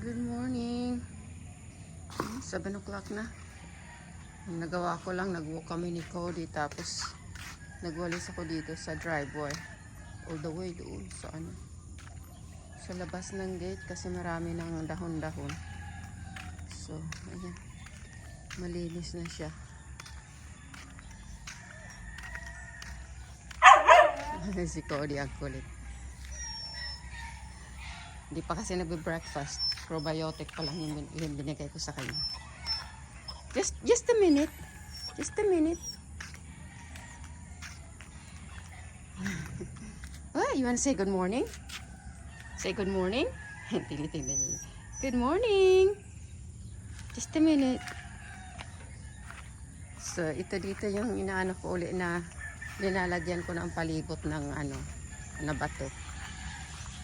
Good morning. 7 o'clock na. Ang nagawa ko lang, nag-walk kami ni Cody tapos nagwalis ako dito sa driveway. All the way doon sa ano. Sa labas ng gate kasi marami ng dahon-dahon. So, ayan. Malinis na siya. si Cody ang kulit. Hindi pa kasi nagbe-breakfast. Probiotic pa lang yung, yung binigay ko sa kanya. Just, just a minute. Just a minute. oh, you wanna say good morning? Say good morning? Tinitingnan niya. Good morning! Just a minute. So, ito dito yung inaano ko uli na linalagyan ko ng palibot ng ano, na bato.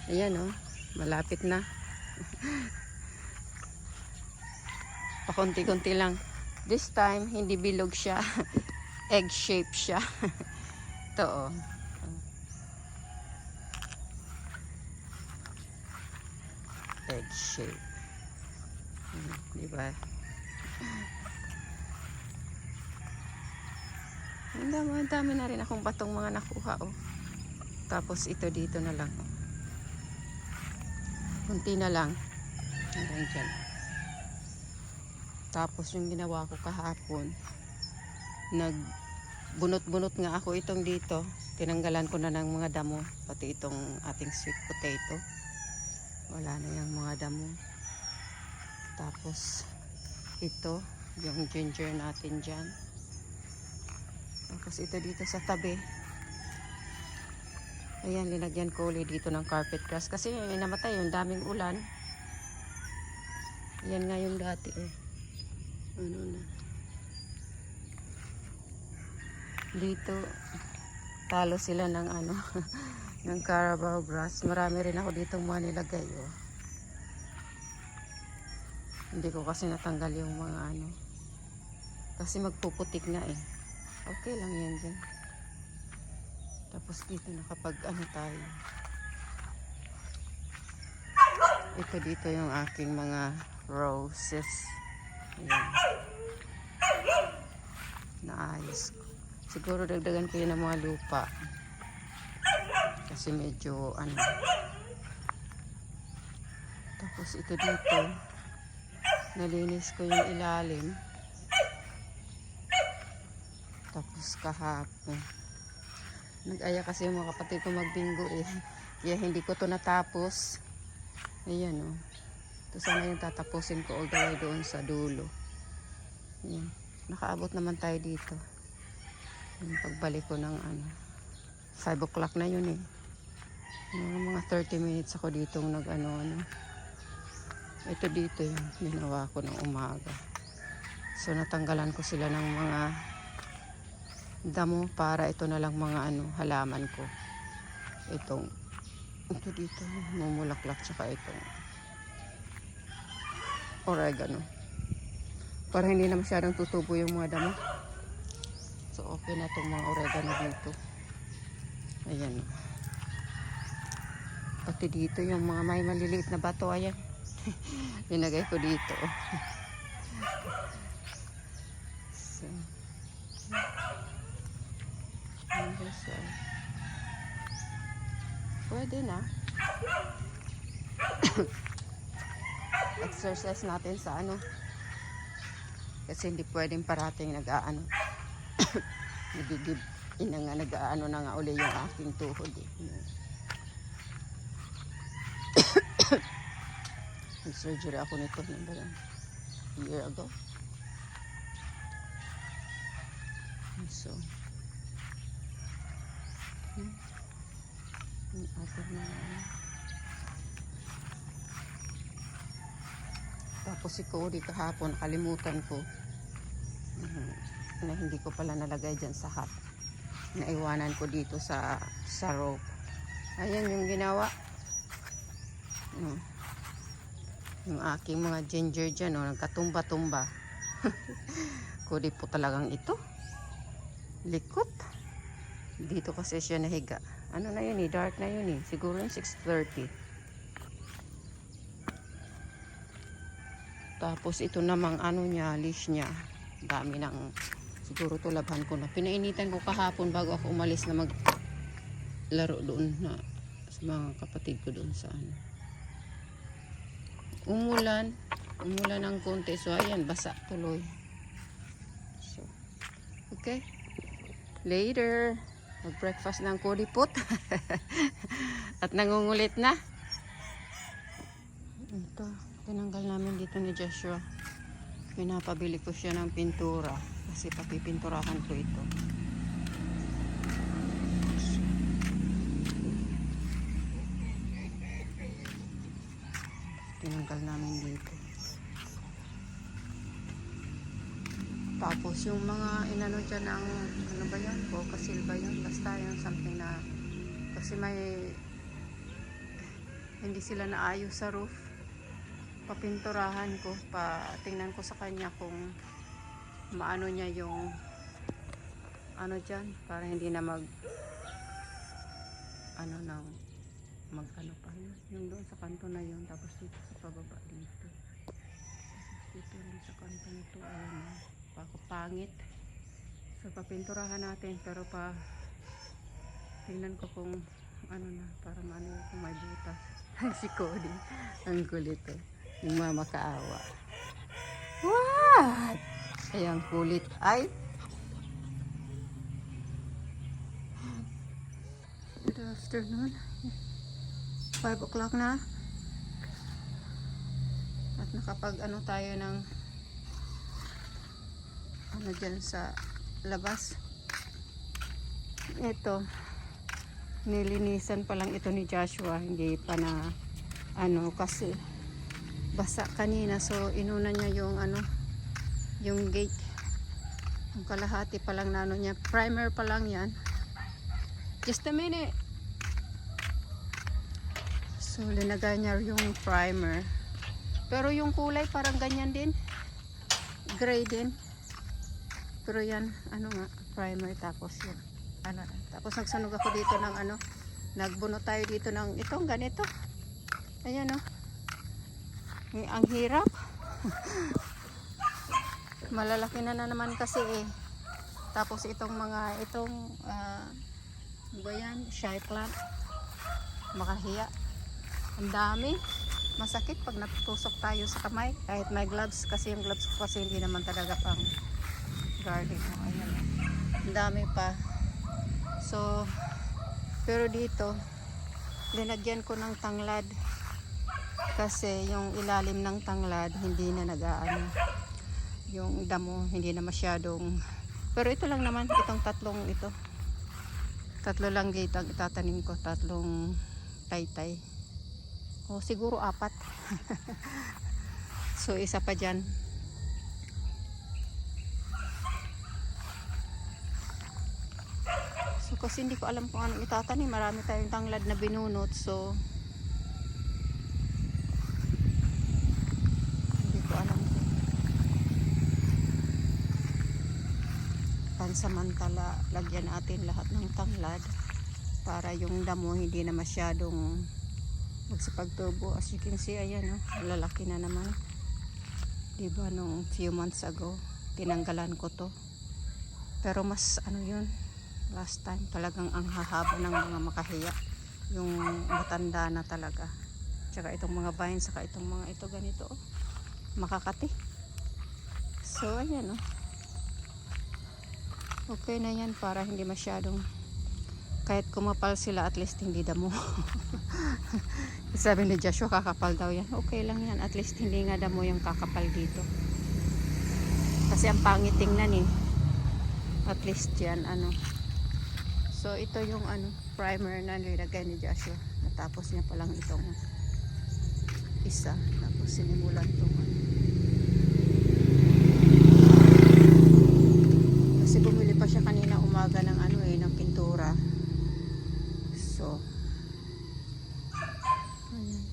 Ayan oh, malapit na. Pakunti-kunti lang. This time, hindi bilog siya. Egg shape siya. Ito oh. Egg shape. Hmm, Di ba? Ang dami, ang dami na rin akong batong mga nakuha oh. Tapos ito dito na lang. oh. Kunti na lang. Hanggang dyan. Tapos yung ginawa ko kahapon, nag bunot-bunot nga ako itong dito. Tinanggalan ko na ng mga damo, pati itong ating sweet potato. Wala na yung mga damo. Tapos ito, yung ginger natin dyan. Tapos ito dito sa tabi. Ayan, linagyan ko ulit dito ng carpet grass. Kasi namatay yung daming ulan. Yan nga yung dati eh. Ano na. Dito, talo sila ng ano, ng Carabao grass. Marami rin ako dito mga nilagay oh. Hindi ko kasi natanggal yung mga ano. Kasi magpuputik na eh. Okay lang yan dyan. Tapos dito nakapag ano tayo. Ito dito yung aking mga roses. Ayan. Naayos ko. Siguro dagdagan ko yun ng mga lupa. Kasi medyo ano. Tapos ito dito. Nalinis ko yung ilalim. Tapos kahapon. Nag-aya kasi yung mga kapatid ko magbinggo eh. Kaya hindi ko to natapos. Ayan oh. Ito sana yung tatapusin ko all the way doon sa dulo. Ayan. Nakaabot naman tayo dito. Yung pagbalik ko ng ano. 5 o'clock na yun eh. Mga, mga 30 minutes ako dito nag ano ano. Ito dito yung ginawa ko ng umaga. So natanggalan ko sila ng mga damo para ito na lang mga ano halaman ko. Itong ito dito mumulaklak tsaka itong oregano. Para hindi na masyadong tutubo yung mga damo. So okay na itong mga oregano dito. Ayan. Pati dito yung mga may maliliit na bato ayan. Linagay ko dito. So Pwede na. Exercise natin sa ano. Kasi hindi pwedeng parating nag-aano. Nagigib. Ina nga nag-aano na nga uli yung aking tuhod eh. Nag-surgery ako nito? A year ago. So, yung ating na tapos si Cody kahapon nakalimutan ko na hindi ko pala nalagay dyan sa hat. Naiwanan ko dito sa sa rope. Ayan yung ginawa. Mm. yung aking mga ginger dyan oh, nagkatumba-tumba. Cody po talagang ito. Likot dito kasi siya nahiga. Ano na yun eh, dark na yun eh. Siguro yung 6.30. Tapos ito namang ano niya, leash niya. Dami ng siguro tulabhan ko na. Pinainitan ko kahapon bago ako umalis na mag laro doon na sa mga kapatid ko doon sa ano. Umulan. Umulan ng konti. So ayan, basa tuloy. So, okay. Later. Mag-breakfast ng kulipot. At nangungulit na. Ito, tinanggal namin dito ni Joshua. Pinapabili ko siya ng pintura kasi papipinturahan ko ito. Tinanggal namin dito. Tapos yung mga inano dyan ng ano ba yan? Bocasil ba yun? Basta yung something na kasi may hindi sila naayos sa roof papinturahan ko pa tingnan ko sa kanya kung maano niya yung ano dyan para hindi na mag ano na mag ano pa yun yung doon sa kanto na yun tapos dito sa pababa dito tapos dito rin sa kanto nito ayun ako pangit so papinturahan natin pero pa tingnan ko kung ano na para maano kung may si Cody. Ang kulit eh. Yung mama kaawa what? Ayan kulit. Ay! Good afternoon. 5 o'clock na. At nakapag ano tayo ng ano dyan sa labas? Ito. Nilinisan pa lang ito ni Joshua. Hindi pa na ano kasi basa kanina. So inuna niya yung ano yung gate. Yung kalahati pa lang na ano niya. Primer pa lang yan. Just a minute. So linagay niya yung primer. Pero yung kulay parang ganyan din. Gray din pero yan ano nga primer tapos yun. Ano, tapos nagsunog ako dito ng ano nagbuno tayo dito ng itong ganito. Ayan o Eh, ang hirap. Malalaki na, na naman kasi eh. Tapos itong mga itong ano ba yan? Shy plant. Makahiya. Ang dami. Masakit pag natutusok tayo sa kamay. Kahit may gloves kasi yung gloves kasi hindi naman talaga pang garden oh, ayan ang dami pa So, pero dito, linagyan ko ng tanglad. Kasi yung ilalim ng tanglad, hindi na nag-aano. Yung damo, hindi na masyadong... Pero ito lang naman, itong tatlong ito. Tatlo lang gate ang itatanim ko. Tatlong taytay. O siguro apat. so, isa pa dyan. Kasi hindi ko alam kung anong itatanim. Marami tayong tanglad na binunot. So hindi ko alam pansamantala lagyan natin lahat ng tanglad para yung damo hindi na masyadong magsipagtubo. As you can see, ayan oh, lalaki na naman. Diba nung few months ago, tinanggalan ko to. Pero mas ano yun, last time talagang ang hahaba ng mga makahiya. Yung matanda na talaga. Tsaka itong mga vines saka itong mga ito ganito oh. makakati. So ayan oh. Okay na yan para hindi masyadong kahit kumapal sila at least hindi damo. Sabi ni Joshua kakapal daw yan. Okay lang yan. At least hindi nga damo yung kakapal dito. Kasi ang pangit tingnan eh at least yan ano So ito yung ano primer na nilagay ni Joshua. Natapos niya pa lang itong isa. Tapos sinimulan itong ano. Kasi bumili pa siya kanina umaga ng ano eh, ng pintura. So ayan.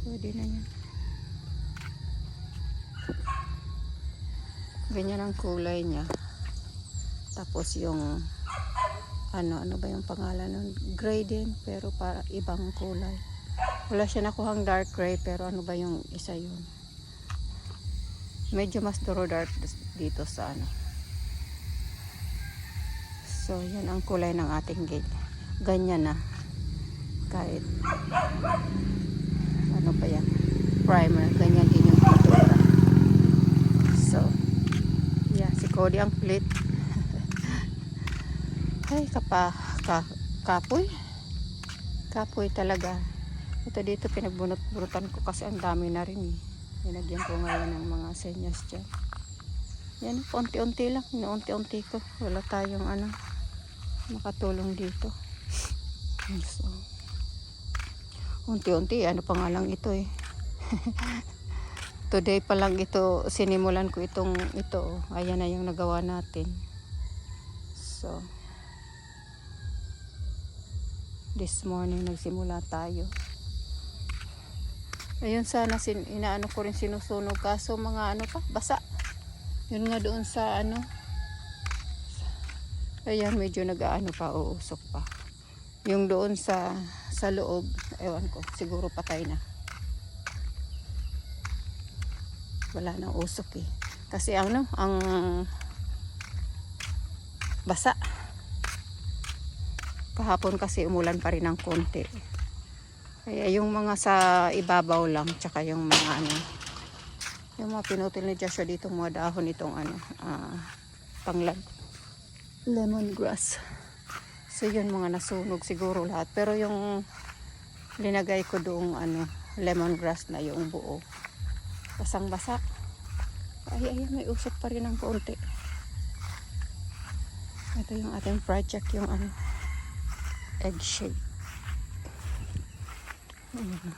Pwede na yan. Ganyan ang kulay niya. Tapos yung ano ano ba yung pangalan nun? Gray pero para ibang kulay. Wala siya nakuhang dark gray pero ano ba yung isa yun? Medyo mas duro dark dito sa ano. So, yan ang kulay ng ating gate. Ganyan na. Kahit ano pa yan? Primer. Ganyan din yung pintura. So, yeah, si Cody ang plate. Ay, kapa, ka, kapoy. Kapoy talaga. Ito dito pinagbunot-bunutan ko kasi ang dami na rin eh. Nilagyan ko ngayon ng mga senyas dyan. Yan, unti-unti lang. Unti-unti ko. Wala tayong ano, makatulong dito. So, unti-unti, ano pa nga lang ito eh. Today pa lang ito, sinimulan ko itong ito. oh. Ayan na yung nagawa natin. So, this morning nagsimula tayo. Ayun sana sin inaano ko rin sinusunog kaso mga ano pa basa. Yun nga doon sa ano. Ayan medyo nag-aano pa uusok pa. Yung doon sa sa loob, ewan ko, siguro patay na. Wala nang usok eh. Kasi ano, ang basa. Kahapon kasi umulan pa rin ng konti. Kaya yung mga sa ibabaw lang, tsaka yung mga ano, yung mga pinutol ni Joshua dito, mga dahon itong ano, ah, panglag, lemongrass. So yun mga nasunog siguro lahat. Pero yung linagay ko doong ano, lemongrass na yung buo. Basang basa. Ay, ay, may usok pa rin ng konti. Ito yung ating project, yung ano, egg shape. Ayan.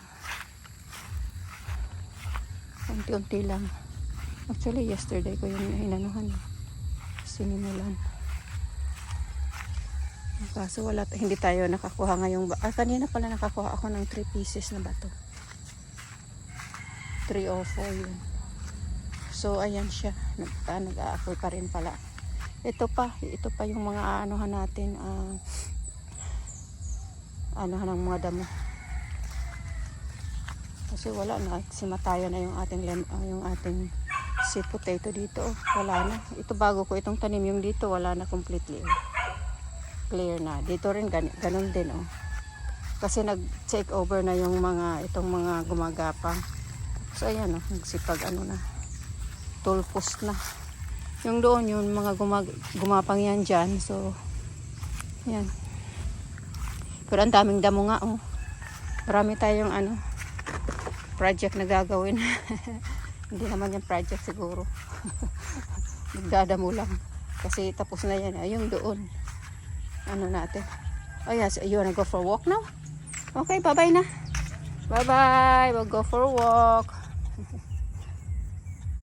Unti-unti lang. Actually, yesterday ko yung hinanuhan. eh. Sinimulan. Kaso wala, hindi tayo nakakuha ngayong, ah, kanina pala nakakuha ako ng 3 pieces na bato. 3 or 4 yun. So, ayan siya. Ah, nag-aapoy pa rin pala. Ito pa, ito pa yung mga anuhan natin, ah, anuhan ng mga damo. Kasi wala na, simatayo na yung ating lem, ah, yung ating sweet potato dito. oh. Wala na. Ito bago ko itong tanim yung dito, wala na completely. oh. Clear na. Dito rin gan, ganun din oh. Kasi nag-take over na yung mga itong mga gumagapang. So ayan oh, nagsipag ano na. Tulpos na. Yung doon yung mga gumag, gumapang yan dyan. So yan. Pero ang daming damo nga oh. Marami tayong ano project na gagawin. Hindi naman yung project siguro. Magdadamo lang. Kasi tapos na yan. Ayun doon. Ano natin. Oh yes, you wanna go for a walk now? Okay, bye-bye na. Bye-bye. We'll go for a walk.